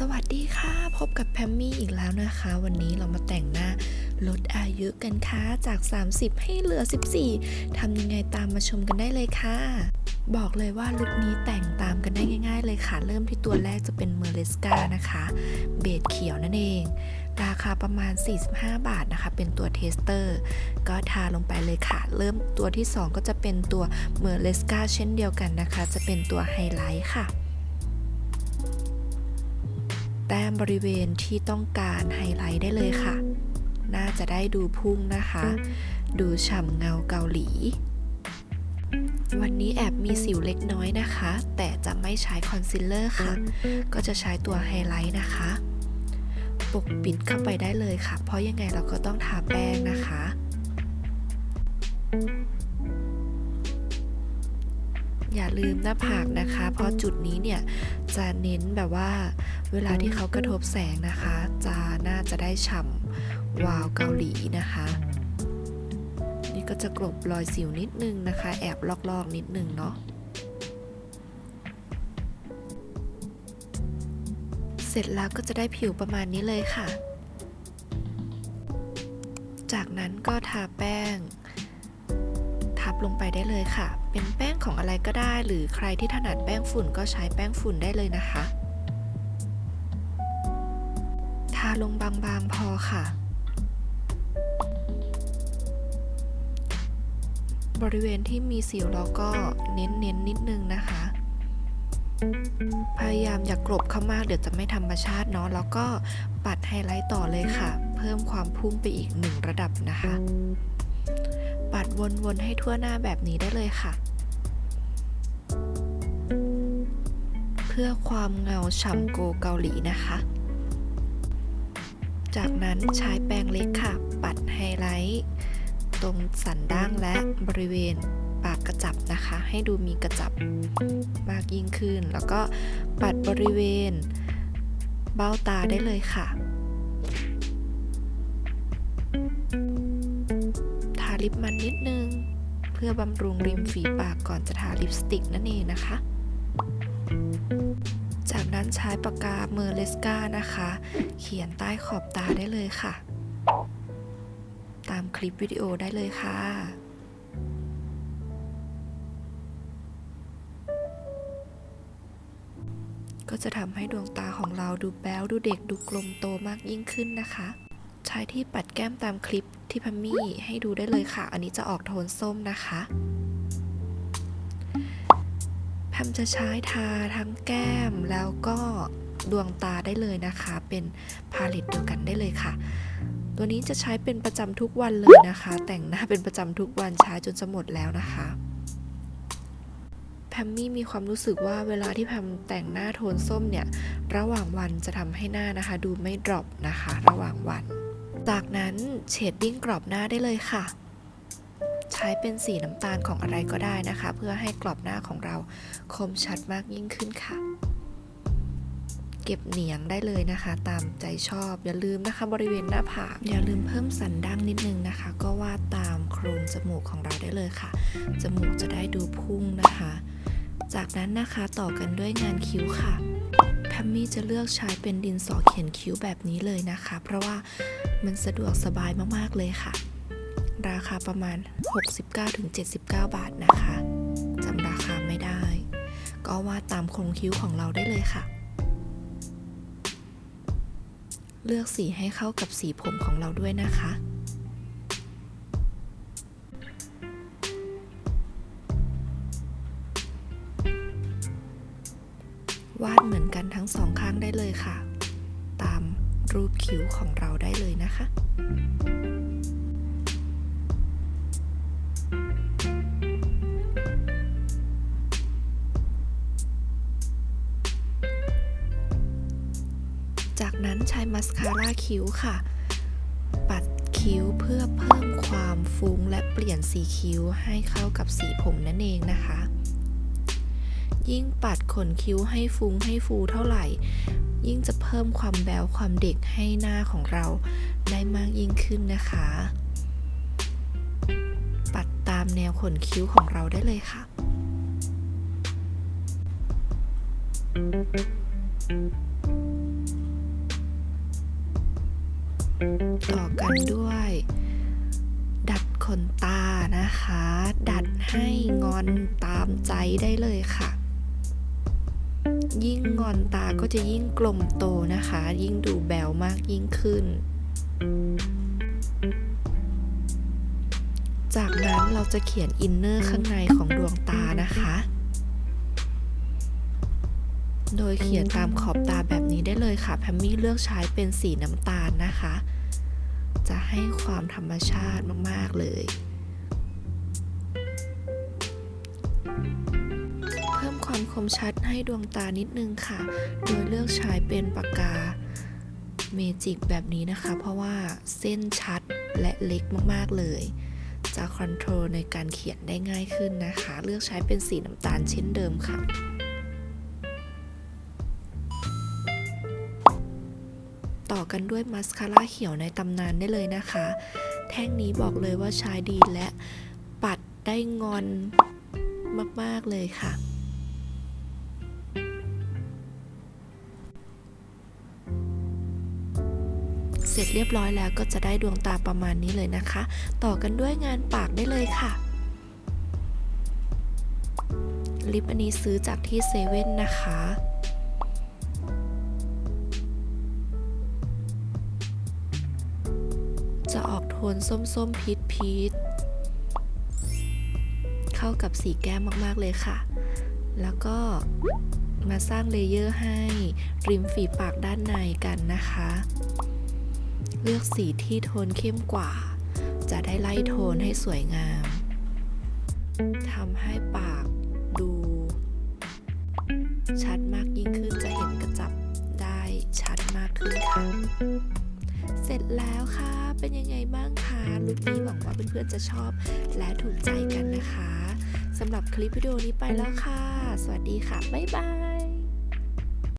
สวัสดีค่ะ พบกับแพมมี่อีกแล้วนะคะ วันนี้เรามาแต่งหน้าลดอายุกันค่ะ จาก 30 ให้เหลือ 14 ทำยังไงตามมาชมกันได้เลยค่ะ บอกเลยว่าลุคนี้แต่งตามกันได้ง่าย ๆ เลยค่ะ เริ่มที่ตัวแรกจะเป็นเมอร์เลสกานะคะ เบจเขียวนั่นเอง ราคาประมาณ 45 บาทนะคะ เป็นตัวเทสเตอร์ ก็ทาลงไปเลยค่ะ เริ่มตัวที่ 2 ก็จะเป็นตัวเมอร์เลสกาเช่นเดียวกันนะคะ จะเป็นตัวไฮไลท์ค่ะ แต้มบริเวณที่ต้องการไฮไลท์ได้เลยค่ะ น่าจะได้ดูพุ่งนะคะ ดูฉ่ำเงาเกาหลี วันนี้แอบมีสิวเล็กน้อยนะคะ แต่จะไม่ใช้คอนซีลเลอร์ค่ะ ก็จะใช้ตัวไฮไลท์นะคะ ปกปิดเข้าไปได้เลยค่ะ เพราะยังไงเราก็ต้องทาแป้งนะคะ อย่าลืมหน้าผากนะคะ เพราะจุดนี้เนี่ยจะเน้นแบบว่า เวลาที่เขากระทบแสงนะคะ จะน่าจะได้ฉ่ำวาวเกาหลีนะคะ นี่ก็จะกลบรอยสิวนิดนึงนะคะ แอบลอกๆนิดนึงเนาะเสร็จแล้วก็จะได้ผิวประมาณนี้เลยค่ะ จากนั้นก็ทาแป้ง ลงไปได้เลยค่ะ เป็นแป้งของอะไรก็ได้ หรือใครที่ถนัดแป้งฝุ่นก็ใช้แป้งฝุ่นได้เลยนะคะ ทาลงบางๆพอค่ะ บริเวณที่มีสิวเราก็เน้นๆนนิดนึงนะคะ พยายามอย่ากกลบเข้ามากเดี๋ยวจะไม่ธรรมชาติเนาะ แล้วก็ปัดไฮไลท์ต่อเลยค่ะ เพิ่มความพุ่งไปอีกหนึ่งระดับนะคะ ปัดวนๆให้ทั่วหน้าแบบนี้ได้เลยค่ะ เพื่อความเงาฉ่ำโกเกาหลีนะคะ จากนั้นใช้แปรงเล็กค่ะ ปัดไฮไลท์ตรงสันด้างและบริเวณปากกระจับนะคะ ให้ดูมีกระจับมากยิ่งขึ้น แล้วก็ปัดบริเวณเบ้าตาได้เลยค่ะ ลิปมันนิดนึง เพื่อบำรุงริมฝีปากก่อนจะทาลิปสติกนั่นเองนะคะ จากนั้นใช้ปากกาเมอร์เลสกานะคะ เขียนใต้ขอบตาได้เลยค่ะ ตามคลิปวิดีโอได้เลยค่ะก็จะทำให้ดวงตาของเราดูแบ๊วดูเด็กดูกลมโตมากยิ่งขึ้นนะคะ ช้ที่ปัดแก้มตามคลิปที่พัมมี่ให้ดูได้เลยค่ะ อันนี้จะออกโทนส้มนะคะแพมจะใช้ทาทั้งแก้มแล้วก็ดวงตาได้เลยนะคะ เป็นพาเลตเดียวกันได้เลยค่ะ ตัวนี้จะใช้เป็นประจำทุกวันเลยนะคะ แต่งหน้าเป็นประจำทุกวันใช้จนจะหมดแล้วนะคะแพมมี่มีความรู้สึกว่าเวลาที่แพมแต่งหน้าโทนส้มเนี่ย ระหว่างวันจะทำให้หน้านะคะ ดูไม่ดรอปนะคะ ระหว่างวัน จากนั้นเชดดิ้งกรอบหน้าได้เลยค่ะ ใช้เป็นสีน้ำตาลของอะไรก็ได้นะคะ เพื่อให้กรอบหน้าของเราคมชัดมากยิ่งขึ้นค่ะ เก็บเหนียงได้เลยนะคะ ตามใจชอบอย่าลืมนะคะ บริเวณหน้าผากอย่าลืมเพิ่มสันดั้งนิดนึงนะคะ ก็วาดตามโครงจมูกของเราได้เลยค่ะ จมูกจะได้ดูพุ่งนะคะ จากนั้นนะคะต่อกันด้วยงานคิ้วค่ะแพมมี่จะเลือกใช้เป็นดินสอเขียนคิ้วแบบนี้เลยนะคะ เพราะว่า มันสะดวกสบายมากๆเลยค่ะ ราคาประมาณ 69-79 บาทนะคะจำราคาไม่ได้ ก็วาดตามโครงคิ้วของเราได้เลยค่ะ เลือกสีให้เข้ากับสีผมของเราด้วยนะคะวาดเหมือนกันทั้งสองข้างได้เลยค่ะ รูปคิ้วของเราได้เลยนะคะ จากนั้นใช้มัสคาร่าคิ้วค่ะ ปัดคิ้วเพื่อเพิ่มความฟุ้งและเปลี่ยนสีคิ้วให้เข้ากับสีผมนั่นเองนะคะ ยิ่งปัดขนคิ้วให้ฟุ้งให้ฟูเท่าไหร่ ยิ่งจะเพิ่มความแบวความเด็กให้หน้าของเราได้มากยิ่งขึ้นนะคะ ปัดตามแนวขนคิ้วของเราได้เลยค่ะ ต่อกันด้วย ดัดขนตานะคะ ดัดให้งอนตามใจได้เลยค่ะ ยิ่งงอนตาก็จะยิ่งกลมโตนะคะ ยิ่งดูแบวมากยิ่งขึ้น จากนั้นเราจะเขียนอินเนอร์ข้างในของดวงตานะคะ โดยเขียนตามขอบตาแบบนี้ได้เลยค่ะ แพมมี่เลือกใช้เป็นสีน้ำตาลนะคะ จะให้ความธรรมชาติมาก ๆ เลย มชัดให้ดวงตานิดนึงค่ะ โดยเลือกใช้เป็นปากกาเมจิกแบบนี้นะคะ เพราะว่าเส้นชัดและเล็กมากๆเลย จะคอนโทรลในการเขียนได้ง่ายขึ้นนะคะ เลือกใช้เป็นสีน้ำตาลเช่นเดิมค่ะต่อกันด้วยมัสคาร่าเขียวในตำนานได้เลยนะคะ แท่งนี้บอกเลยว่าใช้ดีและปัดได้งอนมาก ๆ เลยค่ะ เสร็จเรียบร้อยแล้วก็จะได้ดวงตาประมาณนี้เลยนะคะ ต่อกันด้วยงานปากได้เลยค่ะ ลิปอันนี้ซื้อจากที่เซเว่นนะคะจะออกโทนส้มๆพีชพีชเข้ากับสีแก้มมากๆเลยค่ะ แล้วก็มาสร้างเลเยอร์ให้ริมฝีปากด้านในกันนะคะ เลือกสีที่โทนเข้มกว่า จะได้ไล่โทนให้สวยงามทำให้ปากดู ชัดมากยิ่งขึ้นจะเห็นกระจับได้ชัดมากขึ้นค่ะ เสร็จแล้วค่ะ เป็นยังไงบ้างคะลุคนี้หวังว่าเพื่อนๆจะชอบและถูกใจกันนะคะสำหรับคลิปวิดีโอนี้ไปแล้วค่ะ สวัสดีค่ะ บ๊ายบาย